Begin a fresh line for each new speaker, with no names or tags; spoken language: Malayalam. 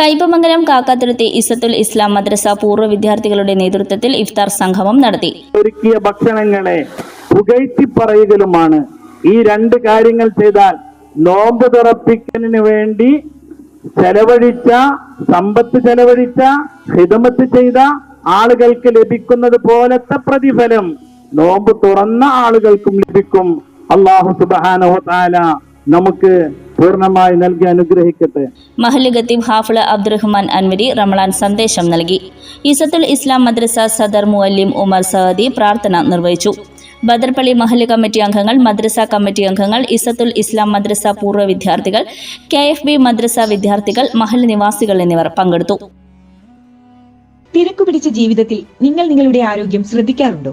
കൈപ്പമംഗലം കാക്കാതുരുത്തി ഇസത്തുൽ ഇസ്ലാം മദ്രസ പൂർവ വിദ്യാർത്ഥികളുടെ നേതൃത്വത്തിൽ ഇഫ്താർ സംഗമം നടത്തി.
ഒരുക്കിയ ഭക്ഷണങ്ങളെ പുകഴ്ത്തി പറയുകയുമാണ് ഈ രണ്ട് കാര്യങ്ങൾ ചെയ്താൽ നോമ്പ് തുറപ്പിക്കലിന് വേണ്ടി ചെലവഴിച്ച സമ്പത്ത് ചെലവഴിച്ച ഹിതമത്ത് ചെയ്ത ആളുകൾക്ക് ലഭിക്കുന്നത് പോലത്തെ പ്രതിഫലം നോമ്പ് തുറന്ന ആളുകൾക്കും ലഭിക്കും. അള്ളാഹു സുബാനോ താല നമുക്ക് പൂർണമായി നൽകി അനുഗ്രഹിക്കട്ടെ.
മഹല്ല് ഖത്തീബ് ഹാഫിൾ അബ്ദുറഹ്മാൻ അൻവരി റമളാൻ സന്ദേശം നൽകി. ഇസത്തുൽ ഇസ്ലാം മദ്രസ സദർ മുഅല്ലിം ഉമർ സഹദി പ്രാർത്ഥന നിർവഹിച്ചു. ബദർപള്ളി മഹല്ല് കമ്മിറ്റി അംഗങ്ങൾ മദ്രസ കമ്മിറ്റി അംഗങ്ങൾ ഇസത്തുൽ ഇസ്ലാം മദ്രസ പൂർവ വിദ്യാർത്ഥികൾ കെ എഫ് ബി മദ്രസ വിദ്യാർത്ഥികൾ മഹൽ നിവാസികൾ എന്നിവർ പങ്കെടുത്തു.
തിരക്കു പിടിച്ച ജീവിതത്തിൽ നിങ്ങൾ നിങ്ങളുടെ ആരോഗ്യം ശ്രദ്ധിക്കാറുണ്ടോ?